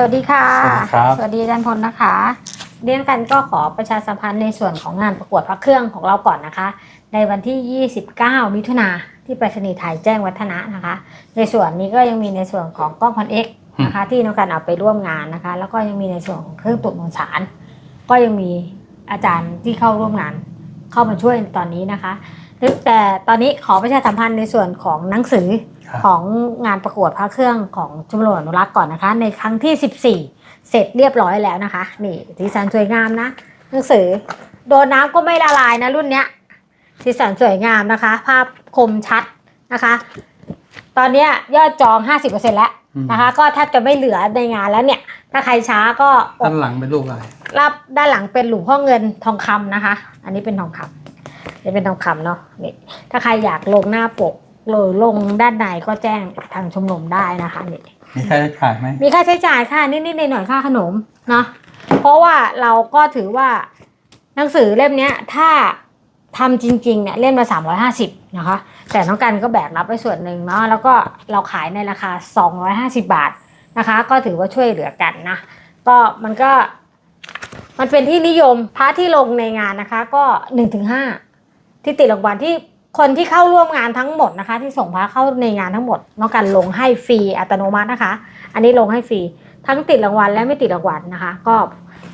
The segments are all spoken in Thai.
สวัสดีค่ะ สวัสดีครับ สวัสดีอาจารย์พลนะคะเรียนกันก็ขอประชาสัมพันธ์ในส่วนของงานประกวดพระเครื่องของเราก่อนนะคะ ในวันที่ 29 มิถุนาที่ไปรษณีย์ไทยแจ้งวัฒนะนะคะ ในส่วนนี้ก็ยังมีในส่วนของกล้องพันเอ็กนะคะที่น้องกันเอาไปร่วมงานนะคะ แล้วก็ยังมีในส่วนของเครื่องตรวจมวลสาร ก็ยังมีอาจารย์ที่เข้าร่วมงาน เข้ามาช่วยตอนนี้นะคะ แต่ตอนนี้ขอประชาสัมพันธ์ในส่วนของหนังสือครับของงานประกวดพระเครื่องของชมรมอนุรักษ์ก่อนนะคะ ในครั้งที่ 14 เสร็จเรียบร้อยแล้วนะคะ นี่สีสันสวยงามนะ หนังสือ โดนน้ำก็ไม่ละลายนะรุ่นเนี้ยสีสันสวยงามนะคะ ภาพคมชัดนะคะ ตอนเนี้ยยอดจอง 50%แล้วนะคะ ก็แทบจะไม่เหลือในงานแล้วเนี่ย ถ้าใครช้าก็อด้าดนหลังเป็นรูปอะไรรับด้านหลังเป็นหลวงพ่อเงินทองคำนะคะ อันนี้เป็นทองคำนี่เป็นทองคำเนาะนี่ถ้าใครอยากลงหน้าปกหรือลงด้านในก็แจ้งทางชมรมได้นะคะนี่มีค่าใช้จ่ายไหมมีค่าใช้จ่ายค่ะนิดๆหน่อยๆค่าขนมเนาะเพราะว่าเราก็ถือว่าหนังสือเล่มเนี้ยถ้าทำจริงๆเนี่ยเล่มละ350นะคะแต่น้องกันก็แบกรับไปส่วนหนึ่งเนาะแล้วก็เราขายในราคา 250 บาทนะคะ ก็ถือว่าช่วยเหลือกันนะก็มันก็มันเป็นที่นิยมพระที่ลงในงานนะคะ ก็หนึ่งถึงห้า ที่ติดรางวัลที่คนที่เข้าร่วมงานทั้งหมดนะคะ ที่ส่งพระเข้าในงานทั้งหมดนองกันลงให้ฟรีอัตโนมัตินะคะ อันนี้ลงให้ฟรีทั้งติดรางวัลและไม่ติดรางวัลนะคะ ก็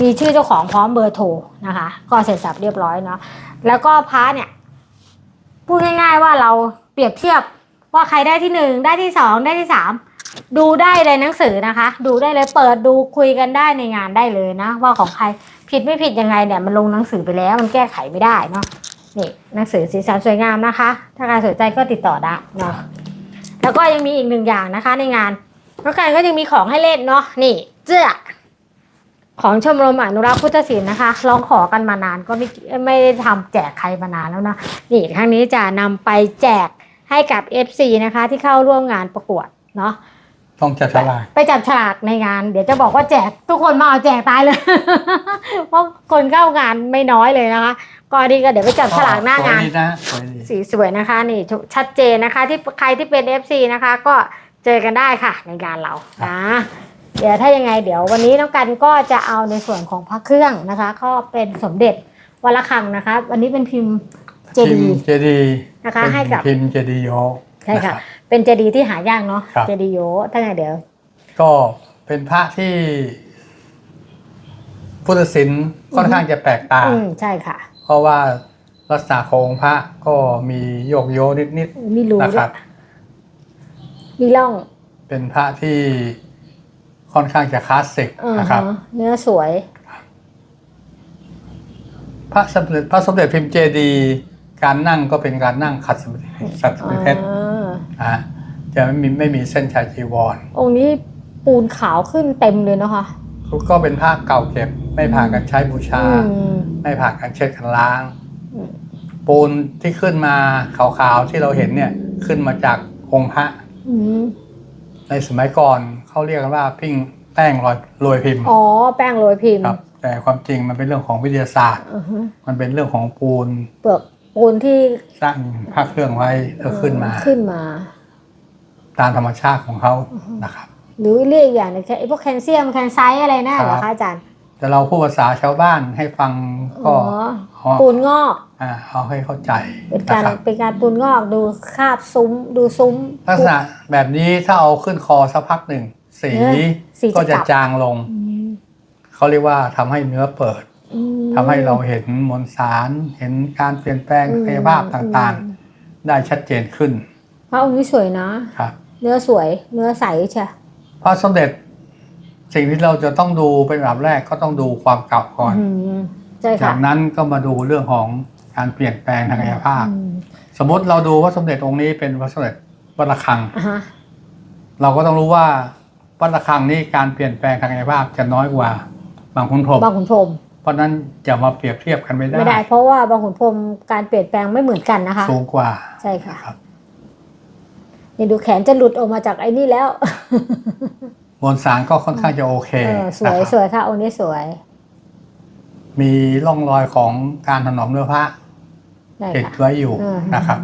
มีชื่อเจ้าของพร้อมเบอร์โทรนะคะ ก็เสร็จสับเรียบร้อยเนาะแล้วก็พระเนี่ยพูดง่าย ๆว่าเราเปรียบเทียบว่าใครได้ที่หนึ่งได้ที่สองได้ที่สามดูได้ในหนังสือนะคะ ดูได้เลยเปิดดูคุยกันได้ในงานได้เลยนะ ว่าของใครผิดไม่ผิดยังไงเนี่ยมันลงหนังสือไปแล้วมันแก้ไขไม่ได้เนาะ นี่หนังสือสีสันสวยงามนะคะ ถ้าใครสนใจก็ติดต่อได้เนาะแล้วก็ยังมีอีกหนึ่งอย่างนะคะในงานแล้วกันก็ยังมีของให้เล่นเนาะนี่เสื้อของชมรมอนุรักษ์พุทธศิลป์นะคะลองขอกันมานานก็ไม่ไม่ได้ทำแจกใครมานานแล้วนะนี่ครั้งนี้จะนำไปแจกให้กับ FC นะคะ ที่เข้าร่วมงานประกวดเนาะ ต้องจัดฉลากไปจับฉลากในงาน เดี๋ยวจะบอกว่าแจกทุกคนมาเอาแจกตายเลย เพราะคนเข้างานไม่น้อยเลยนะคะก็ดีก็เดี๋ยวไปจับฉลากหน้างานสวยดีนะสวยดีสีสวยนะคะ นี่ชัดเจนนะคะ ที่ใครที่เป็น FC นะคะ ก็เจอกันได้ค่ะในงานเรานะเดี๋ยวถ้ายังไงเดี๋ยววันนี้น้องกันก็จะเอาในส่วนของพระเครื่องนะคะ ก็เป็นสมเด็จวัลคังนะคะ วันนี้เป็นพิมพ์เจดีเจดีนะคะ ให้กับพิมพ์เจดีโย ใช่ค่ะนรับเป็นเจดีย์ที่หายากเนาะครับ เจดีย์โยถ้าไงเดี๋ยว ก็เป็นพระที่พุทธศิลป์ค่อนข้างจะแปลกตา อืมใช่ค่ะ เพราะว่าลักษณะโครงพระก็มีโยกโยนิดมีรูๆนะด้ครัวบยมีร่องเป็นพระที่ค่อนข้างจะคลาสสิกอ่านะครับ ฮะเนื้อสวย พระสมเด็จพระสมเด็จพิมพ์เจดีย์ การนั่งก็เป็นการนั่งขัดสมาธิสัตว์เพชรอ่านะฮะจะไม่มีไม่มีเส้นชายจีวร องค์นี้ปูนขาวขึ้นเต็มเลยเนาะคะก็เป็นผ้าเก่าเก็บ ไม่ผ่านการใช้บูชาอืมไม่ผ่านการเช็ดกันล้างอืมปูนที่ขึ้นมาขาวๆที่เราเห็นเนี่ยขึ้นมาจากองค์พระอืมในสมัยก่อนเขาเรียกกันว่าปิ้งแป้งลอยโรยพิมพ์อ๋อแป้งโรยพิมพ์ครับแต่ความจริงมันเป็นเรื่องของวิทยาศาสตร์อือฮึมันเป็นเรื่องของปูนเปลือก ปูนที่สร้างพระเครื่องไว้แล้วขึ้นมา ขึ้นมา ตามธรรมชาติของเขานะครับ หรือเรียกอีกอย่างหนึงไอ้พวกแคลเซียมแคลไซต์อะไรน่ะครับเหรอคะอาจารย์ แต่เราพูดภาษาชาวบ้านให้ฟังอ๋ก็อเอาปูนงอกอ่าเอาให้เข้าใจเป็นนะการครับเป็นการปูนงอกดูคาบซุ้มดูซุ้มลักษณะแบบนี้ถ้าเอาขึ้นคอสักพักหนึ่งสีเนื้อสีจะก็จะกลับจางลงอืมเขาเรียกว่าทำให้เนื้อเปิดอืม ทำให้เราเห็นมวลสารเห็นการเปลี่ยนแปลงกายภาพต่างอืมๆได้ชัดเจนขึ้น พระองค์นี้สวยนะครับเนื้อสวยเนื้อใสใช่พระสมเด็จสิ่งที่เราจะต้องดูเป็นอันดับแรกก็ต้องดูความเก่าก่อนอืมใช่จาค่ะกนั้นก็มาดูเรื่องของการเปลี่ยนแปลงทางกายภาพอืมสมมติเราดูว่าสมเด็จองค์นี้เป็นพระสมเด็จวัดระฆังอ่าฮะเราก็ต้องรู้ว่าวัดระฆังนี้การเปลี่ยนแปลงทางกายภาพจะน้อยกว่าบางขุนพรหมบางขุนพรหม เพราะฉะนั้นจะมาเปรียบเทียบกันไม่ได้ไม่ได้ เพราะว่าบางขุนพรหมการเปลี่ยนแปลงไม่เหมือนกันนะคะ สูงกว่าใช่ค่ะครับนี่ดูแขนจะหลุดออกมาจากไอ้นี่แล้ว มวลสารก็ค่อนข้างจะโอเคเออสวยนะครับสวยค่ะองค์นี้สวย มีร่องรอยของการถนอมเนื้อผ้าได้ติดค่ะไว้อยู่เออนะครับ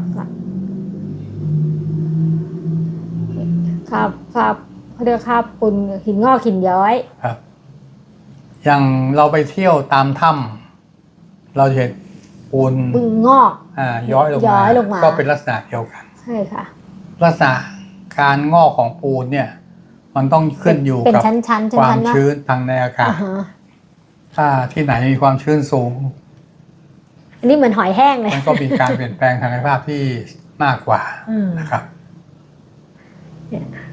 ครับครับเขาเรียกคาบปูนหินงอกหินย้อยครับ อย่างเราไปเที่ยวตามถ้ำเราจะเห็นปูนปูนงอก อ่าย้อยลงย้มาอยลงมา ก็เป็นลักษณะเดียวกัน ใช่ค่ะ ลักษณะการงอกของปูนเนี่ย มันต้องขึ้นอยู่เป็นกับชั้นๆชั้นความๆนะชื้นทางในอากาศอ่าฮะถ้าที่ไหนมีความชื้นสูง อันนี้เหมือนหอยแห้งเลย มันก็มีการเปลี่ยนแปลงทางกายภาพที่มากกว่าอืมนะครับ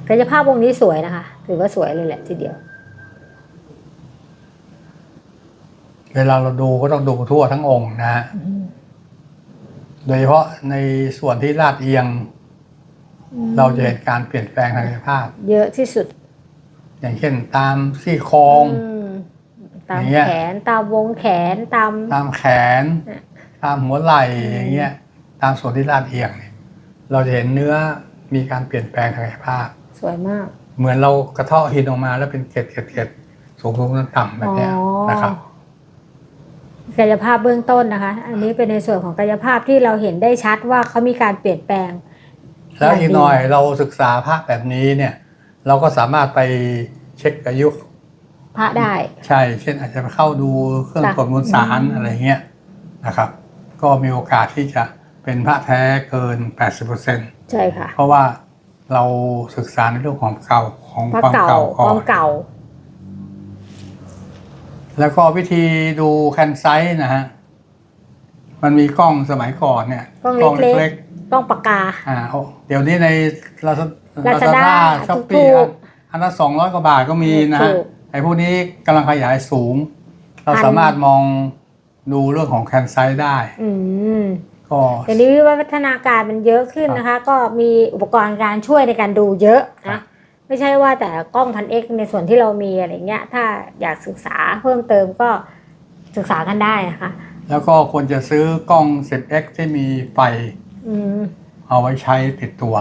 กายภาพวงนี้สวยนะคะ ถือว่าสวยเลยแหละทีเดียว เวลาเราดูก็ต้องดูทั่วทั้งองค์นะฮะอืมโดยเฉพาะในส่วนที่ลาดเอียง เราจะเห็นการเปลี่ยนแปลงทางกายภาพ เยอะที่สุด อย่างเช่น ตามซี่โครงมตามอย่างเงี้ยแขนตามวงแขนตามตามแขนเนี่ยตามหัวไหล่อืมอย่างเงี้ย ตามส่วนที่ลาดเอียงเนี่ย เราจะเห็นเนื้อมีการเปลี่ยนแปลงทางกายภาพ สวยมาก เหมือนเรากระเทาะหินออกมาแล้วเป็นเกล็ดเกล็ดเกล็ดสูงสูงต่ำๆแบบเนี้ยอ๋อนะครับ กายภาพเบื้องต้นนะคะ อันนี้เป็นในส่วนของกายภาพที่เราเห็นได้ชัดว่าเขามีการเปลี่ยนแปลง แล้วอีกอย่างดีหน่อยเราศึกษาพระแบบนี้เนี่ย เราก็สามารถไปเช็คอายุพระได้ ใช่เช่นอาจจะไปเข้าดูเครื่องค่ะตรวจมวลสารอืมอะไรเงี้ยนะครับ ก็มีโอกาสที่จะเป็นพระแท้เกิน 80%ใช่ค่ะ เพราะว่าเราศึกษาในเรื่องของเก่าของพระความเก่าเก่าคก่อวามนเก่า แล้วก็วิธีดูแคนไซต์นะฮะ มันมีกล้องสมัยก่อนเนี่ยกล้องเล็กๆเล็กต้องปากกาๆอ่าโอ้เดี๋ยวนี้ในลาซา Lazada ช้อปถูปี้กอันละสองร้อยกว่าบาทก็มีนะฮะถูกไอ้พวกนี้กำลังขยายสูง เราพันสามารถมองดูเรื่องของแคนไซต์ได้อืมก็เดี๋ยวนี้วิวัฒนาการมันเยอะขึ้นนะคะ ก็มีอุปกรณ์การช่วยในการดูเยอะครันะบ ไม่ใช่ว่าแต่กล้องพันเอกในส่วนที่เรามีอะไรเงี้ย ถ้าอยากศึกษาเพิ่มเติมก็ศึกษากันได้นะคะ แล้วก็ควรจะซื้อกล้อง 10x ที่มีไฟอืมเอาไว้ใช้ติดตัว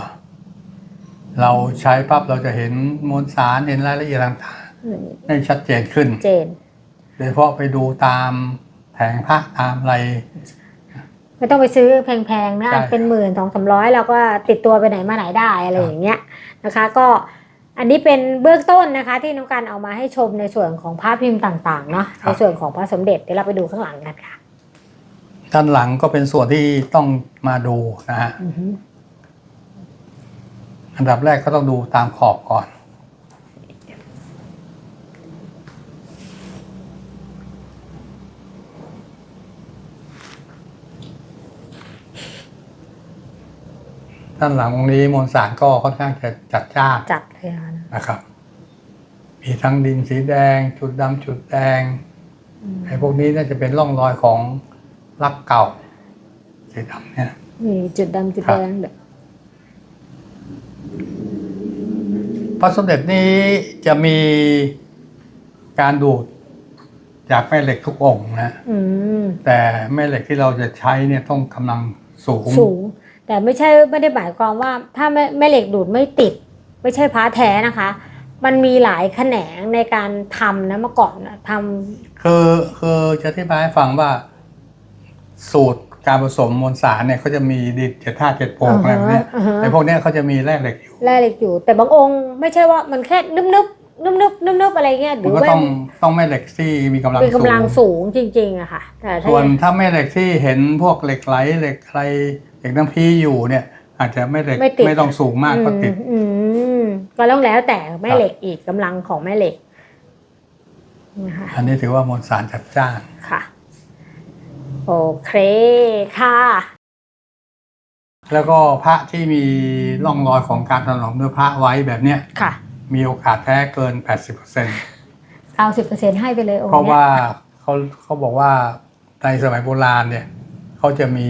เราใช้ปั๊บเราจะเห็นมวลสารเห็นรายละเอียดต่างอืมๆได้ชัดเจนขึ้นเจนโดยเฉพาะไปดูตามแผงพระตามอะไรไม่ต้องไปซื้อแพงๆนะใช่เป็นหมื่นสองสามร้อยเราก็ติดตัวไปไหนมาไหนได้อะไรครับอย่างเงี้ยนะคะ ก็ อันนี้เป็นเบื้องต้นนะคะ ที่น้องการเอามาให้ชมในส่วนของภาพพิมพ์ต่างๆเนาะในส่วนของพระสมเด็จเดี๋ยวเราไปดูข้างหลังกันค่ะ ด้านหลังก็เป็นส่วนที่ต้องมาดูนะฮะอือฮึ อันดับแรกก็ต้องดูตามขอบก่อน ด้านหลังตรงนี้มวลสารก็ค่อนข้างจะจัดจ้านจัดเลยค่ะนะครับ มีทั้งดินสีแดง จุดดำจุดแดงอืมไอ้พวกนี้น่าจะเป็นร่องรอยของลักเก่าสีดำเนี่ยมีจุดดำจุดครับแดงเด้อพระสมเด็จนี้จะมีการดูดจากแม่เหล็กทุกองค์นะอืมแต่แม่เหล็กที่เราจะใช้เนี่ยต้องกำลังสูงสูง แต่ไม่ใช่ไม่ได้หมายความว่าถ้าแม่แม่เหล็กดูดไม่ติด ไม่ใช่พระแท้นะคะ มันมีหลายแขนงในการทำนะเมื่อก่อนนะทำคือคือจะอธิบายให้ฟังว่า สูตรการผสมมวลสารเนี่ยเขาจะมีดินเจ็ดธาตุเจ็ดโปงอะไรแบบเนี้ยอ่าฮะไอ้พวกเนี้ยเขาจะมีแร่เหล็กอยู่แร่เหล็กอยู่แต่บางองค์ไม่ใช่ว่ามันแค่นึบนึบนึบนึบนึบนึบอะไรเงี้ยหมัรืนอก็ว่าต้องต้องแม่เหล็กที่มีกำลังเป็นสูกำลังงสูงจริงๆอะค่ะ แต่ถ้าส่วนถ้าแม่เหล็กที่เห็นพวกเหล็กไหลเหล็กอะไร เหล็กน้ำพีอยู่เนี่ยอาจจะแม่เหล็กไม่ติด ไม่ต้องสูงมากก็ติด อืมอืมก็ต้องแล้วแต่แม่ครับ เหล็กอีกกำลังของแม่เหล็กนะคะอันนี้ถือว่ามวลสารจัดจ้าน ค่ะ โอเคค่ะ แล้วก็พระที่มีร่องรอยของการถนอมด้วยพระไว้แบบเนี้ยค่ะมีโอกาสแท้เกิน 80%เก้าสิบเปอร์เซ็นให้ไปเลยองค์เพราะเนี้ยว่าเขาเขาบอกว่าในสมัยโบราณเนี่ยเขาจะมี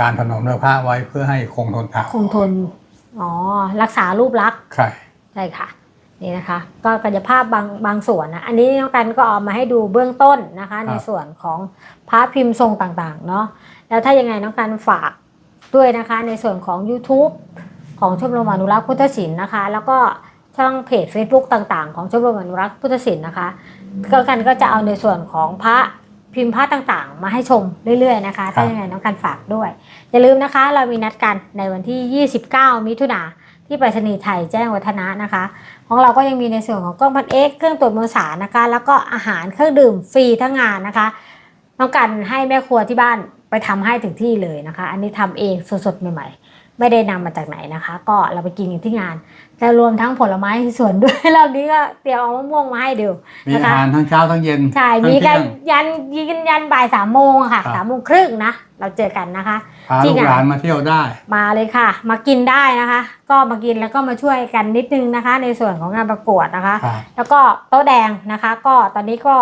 การถนอมด้วยพระไว้เพื่อให้คงทนทานคงทน อ๋อ รักษารูปลักษณ์ใช่ใช่ค่ะ นี่นะคะ ก็กายภาพบางบางส่วนนะ อันนี้น้องกันก็เอามาให้ดูเบื้องต้นนะคะ ในส่วนของพระพิมพ์ทรงต่างๆ เนาะ แล้วถ้ายังไงน้องกันฝากด้วยนะคะ ในส่วนของ YouTube ของชมรมอนุรักษ์พุทธศิลป์นะคะ แล้วก็ช่องเพจ Facebook ต่าง ๆ ของชมรมอนุรักษ์พุทธศิลป์นะคะก็กันก็จะเอาในส่วนของพระ พิมพ์พระต่างๆ มาให้ชมเรื่อยๆนะคะถ้ายังไงน้องกันฝากด้วย อย่าลืมนะคะ เรามีนัดกันในวันที่ 29 มิถุนาที่ที่ไปรษณีย์ไทยแจ้งวัฒนะนะคะ ของเราก็ยังมีในส่วนของกล้องพันเอ็กเครื่องตรวจมวลสารนะคะ แล้วก็อาหารเครื่องดื่มฟรีทั้งงานนะคะต้องการให้แม่ครัวที่บ้านไปทำให้ถึงที่เลยนะคะ อันนี้ทำเองสดๆใหม่ๆ ไม่ได้นำมาจากไหนนะคะ ก็เราไปกินกันที่งาน แต่รวมทั้งผลไม้ที่สวนด้วยรอบนี้ก็เตรียมเอามะม่วงมาให้ดูมีนะอาคะหารทั้งเช้าทั้งเย็นใช่ทั้งมีกันเที่ยงยันยินยันบ่ายสามโมงอะค่ะครับสามโมงครึ่งนะเราเจอกันนะคะพาที่ลูกงานหลานมาเที่ยวได้ มาเลยค่ะ มากินได้นะคะ ก็มากินแล้วก็มาช่วยกันนิดนึงนะคะ ในส่วนของงานประกวดนะคะครับแล้วก็โต๊ะแดงนะคะ ก็ตอนนี้ก็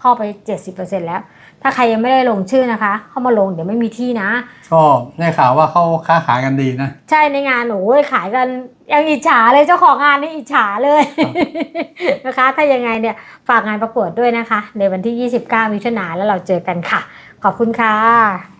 เข้าไป 70%แล้ว ถ้าใครยังไม่ได้ลงชื่อนะคะ เข้ามาลงเดี๋ยวไม่มีที่นะก็ได้ข่าวว่าเขาค้าขายกันดีนะ ใช่ในงานโอ้ยขายกันยังอิจฉาเลยเจ้าของงานนี่อิจฉาเลยนะคะ ถ้ายังไงเนี่ยฝากงานประกวดด้วยนะคะ ในวันที่ 29 มิถุนายนแล้วเราเจอกันค่ะ ขอบคุณค่ะ